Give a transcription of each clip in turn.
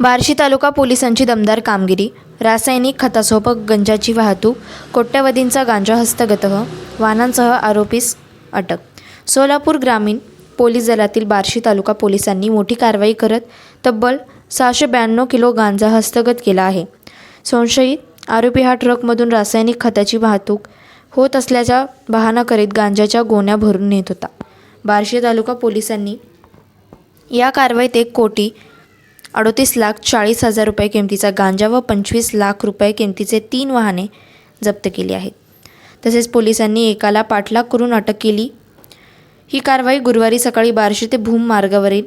बार्शी तालुका पोलिसांची दमदार कामगिरी. रासायनिक खतासोबत गंजाची वाहतूक कोट्यवधींचा गांजा हस्तगत वाहनांसह आरोपीस अटक. सोलापूर ग्रामीण पोलीस दलातील बार्शी तालुका पोलिसांनी मोठी कारवाई करत तब्बल सहाशे ब्याण्णव किलो गांजा हस्तगत केला आहे. संशयित आरोपी हा ट्रकमधून रासायनिक खताची वाहतूक होत असल्याचा बहाणा करीत गांजाच्या गोण्या भरून नेत होता. बार्शी तालुका पोलिसांनी या कारवाईत एक कोटी अडोतीस लाख चाळीस हजार रुपये किमतीचा गांजा व पंचवीस लाख रुपये किमतीचे तीन वाहने जप्त केली आहेत. तसेच पोलिसांनी एकाला पाठलाग करून अटक केली. ही कारवाई गुरुवारी सकाळी बार्शी ते भूम मार्गावरील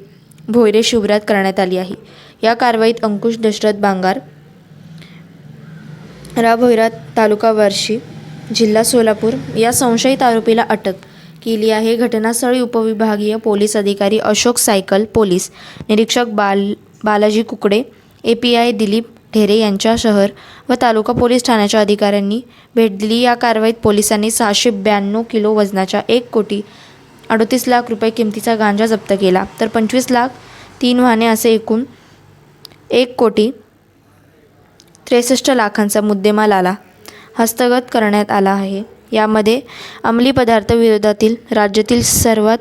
भोयरे शिवरात करण्यात आली आहे. या कारवाईत अंकुश दशरथ बांगार रा. भोयरा तालुका बार्शी जिल्हा सोलापूर या संशयित आरोपीला अटक केली आहे. घटनास्थळी उपविभागीय पोलीस अधिकारी अशोक सायकल पोलीस निरीक्षक बाल Balaji Kukde A P I Dilip Dhere यांच्या शहर व तालुका पोलीस ठाण्याच्या अधिकाऱ्यांनी भेट दिली. या कारवाईत पोलिसांनी सहाशे ब्याण्णव किलो वजनाच्या एक कोटी अडोतीस लाख रुपये किमतीचा गांजा जप्त केला. तर पंचवीस लाख तीन वाहने असे एकूण एक कोटी त्रेसष्ट लाखांचा मुद्देमाल आला हस्तगत करण्यात आला आहे. यामध्ये अंमली पदार्थ विरोधातील राज्यातील सर्वात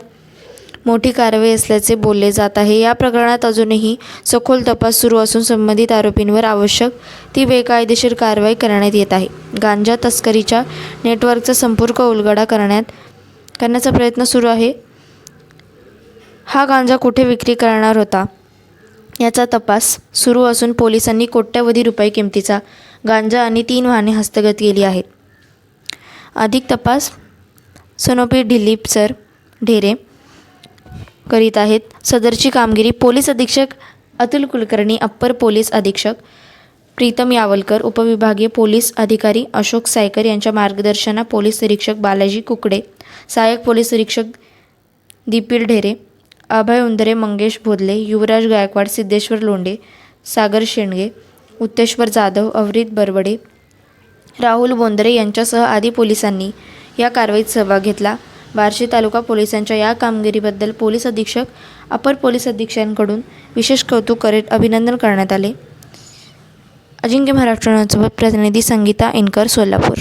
मोठी कारवाई असल्याचे बोलले जात आहे. या प्रकरणात अजूनही सखोल तपास सुरू असून संबंधित आरोपींवर आवश्यक ती बेकायदेशीर कारवाई करण्यात येत आहे. गांजा तस्करीच्या नेटवर्कचा संपूर्ण उलगडा करण्यात करण्याचा प्रयत्न सुरू आहे. हा गांजा कुठे विक्री करणार होता? याचा तपास सुरू असून पोलिसांनी कोट्यवधी रुपये किमतीचा गांजा आणि तीन वाहने हस्तगत केली आहेत. अधिक तपास सोनोपी ढिलीप सर ढेरे करीत आहेत. सदरची कामगिरी पोलीस अधीक्षक अतुल कुलकर्णी अप्पर पोलीस अधीक्षक प्रीतम यावलकर उपविभागीय पोलीस अधिकारी अशोक सायकर यांच्या मार्गदर्शना पोलीस निरीक्षक बालाजी कुकडे सहाय्यक पोलीस निरीक्षक दीपिल ढेरे अभय उंदरे मंगेश भोदले युवराज गायकवाड सिद्धेश्वर लोंडे सागर शेंडगे उत्तेश्वर जाधव अवरीत बरवडे राहुल बोंदरे यांच्यासह आदी पोलिसांनी या कारवाईत सहभाग घेतला. बार्शी तालुका पोलिसांच्या या कामगिरीबद्दल पोलीस अधीक्षक अपर पोलीस अधीक्षकांकडून विशेष कौतुक करीत अभिनंदन करण्यात आले. अजिंक्य महाराष्ट्रासोबत प्रतिनिधी संगीता इनकर सोलापूर.